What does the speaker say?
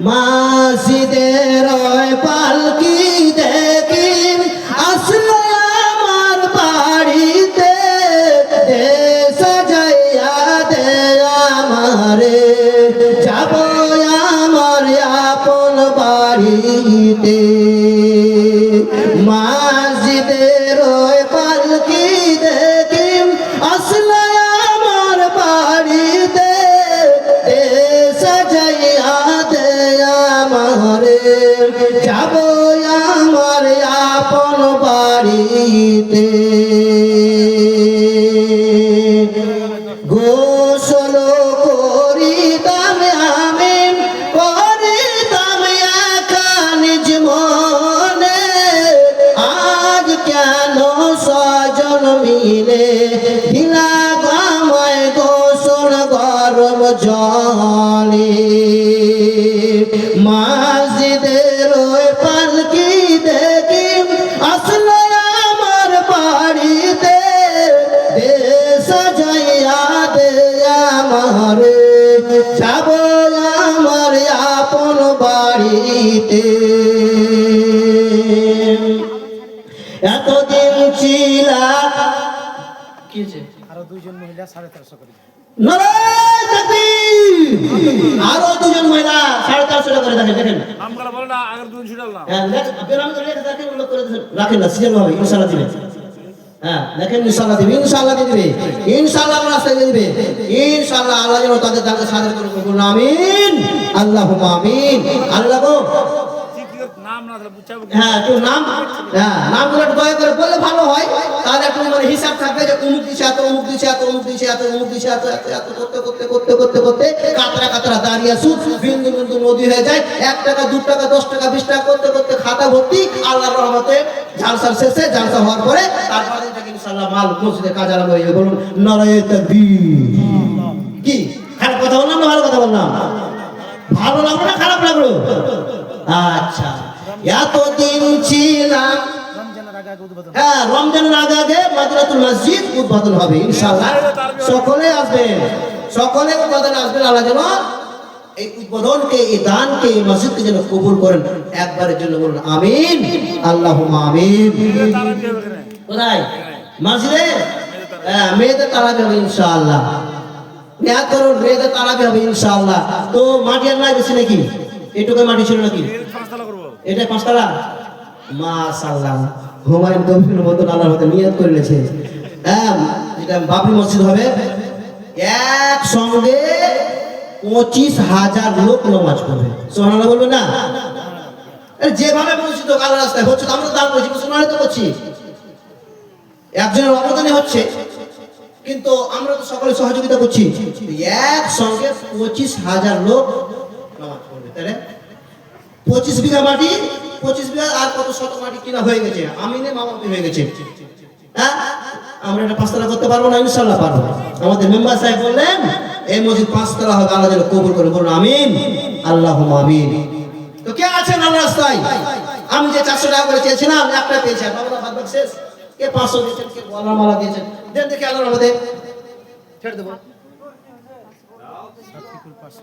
মাসিদের পালকি দেখিন আসলো আমার বাড়িতে। সাজাইয়া দে আমারে। যাব আমার আপন বাড়িতে। মাসিদের গোসল করিতাম আমি করিতাম একা নিজ মনে। আজ কেন সজন মিলে দিলা গামায় গোসল গরম জলে? বাড়িতে। এতদিন ছিলা। আরও দুইজন মহিলা সাড়ে তেরোশো করে আরও দুজন মহিলা সাড়ে চারশো টাকা করে দেখেন দেখেন। না হ্যাঁ, রাখেন না সিজন হবে ইনশাল্লাহ দিবে। হ্যাঁ দেখেন ইনশাল্লাহ দিবে ইনশাল্লাহ দিয়ে দিবে। ইনশাল্লাহ আমার রাস্তায় দিয়ে দিবে। ইনশাল্লাহ আল্লাহ যেন তাদের সাদর করে আমিন। আল্লাহ আমিন। আল্লাহ? হ্যাঁ হ্যাঁ হয়। হয়ে দশ টাকা, বিশ টাকা করতে করতে খাতা ভর্তি আল্লাহর রহমতে জালসার শেষে জালসা হওয়ার পরে ইনশাআল্লাহ মাল হয়ে বলুন কি? খারাপ কথা বললাম না? ভালো কথা বললাম। ভালো লাগল না খারাপ লাগল? আচ্ছা। এতদিন ছিলাম হ্যাঁ রমজানের আগে মসজিদ উদ্বোধন হবে সকলে আসবেন সকলে উদ্বোধনে আসবেন আল্লাহ যেন এই উদ্বোধনকে, এই দানকে, এই মসজিদকে যেন কবুল করেন। একবারের জন্য বলুন, আমিন। আল্লাহ আমিন। তারা। কোথায়? মসজিদে? হ্যাঁ মেয়েদের হবে, ইনশাআল্লাহ। নেহাত করুন মেয়েদের তারাবি হবে ইনশাআল্লাহ। তো মাটি আর নাই বেশি নাকি? এটুকু মাটি ছিল নাকি? এটা পাঁচতলা? মাশাআল্লাহ। হুমায়ুন কবির মতন আল্লাহর মতো নিয়ত করে নিয়েছে। হ্যাঁ এটা বাবরি মসজিদ হবে এক সঙ্গে পঁচিশ হাজার লোক নামাজ পড়বে। সোহানা বলবে না? যেভাবে মসজিদ আল্লাহ রাস্তায় হচ্ছে তো আমরা তো দান করছি মুসলমানের তো করছি। একজনের অবদানে হচ্ছে। কিন্তু আমরা তো সকলে সহযোগিতা করছি। এক সঙ্গে পঁচিশ হাজার লোক পঁচিশ বিঘা মাটি, পঁচিশ বিঘা আর কত শত মাটি কিনা হয়ে গেছে? আমিনে মামাপি হয়ে গেছে। হ্যাঁ? আমরা এটা পাঁচতলা করতে পারব না ইনশাল্লাহ পারব। আমাদের মেম্বার সাহেব বললেন, এই মসজিদ পাঁচতলা হবে, আল্লাহ যেন কবুল করে। বলুন, আমিন। আল্লাহ আমিন। তো কে আছেন আমার রাস্তায়? আমি যে চারশো টাকা করে চেয়েছিলাম, একটা পেয়েছেন বাবা বাদ শেষ। কে পাঁচশো দিয়েছেন কে গলা মালা দিয়েছেন। দেন দেখি আল্লাহর আমাদের ছেড়ে দেবো।